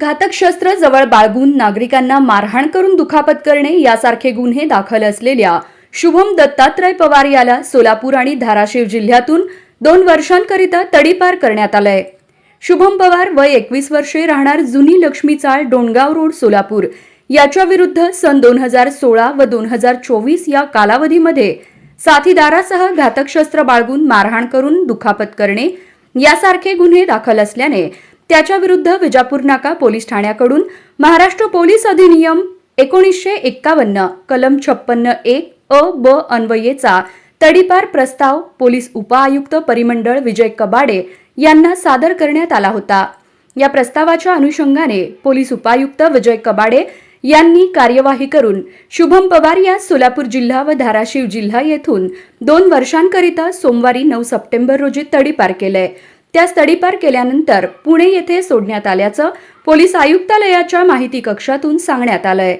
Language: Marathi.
घातक शस्त्र जवळ बाळगून नागरिकांना मारहाण करून दुखापत करणे यासारखे गुन्हे दाखल असलेल्या शुभम दत्तात्रय पवार याला सोलापूर आणि धाराशिव जिल्ह्यातून दोन वर्षांकरिता तडीपार करण्यात आलंय. शुभम पवार वय एकवीस वर्षे राहणार जुनी लक्ष्मी चाळ डोणगाव रोड सोलापूर. याच्या विरुद्ध सन दोन हजार सोळा व दोन हजार चोवीस या कालावधीमध्ये साथीदारासह घातक शस्त्र बाळगून मारहाण करून दुखापत करणे यासारखे गुन्हे दाखल असल्याने त्याच्या विरुद्ध विजापूर नाका पोलीस ठाण्याकडून. महाराष्ट्र पोलीस अधिनियम एकोणीसशे एक्कावन्न कलम छप्पन्न एक अ ब अन्वयेचा तडीपार प्रस्ताव पोलीस उपआयुक्त परिमंडळ विजय कबाडे यांना सादर करण्यात आला होता. या प्रस्तावाच्या अनुषंगाने पोलीस उपायुक्त विजय कबाडे यांनी कार्यवाही करून शुभम पवार या सोलापूर जिल्हा व धाराशिव जिल्हा येथून दोन वर्षांकरिता सोमवारी नऊ सप्टेंबर रोजी तडीपार केलंय. त्या तडीपार केल्यानंतर पुणे येथे सोडण्यात आल्याचं पोलीस आयुक्तालयाच्या माहिती कक्षातून सांगण्यात आलंय.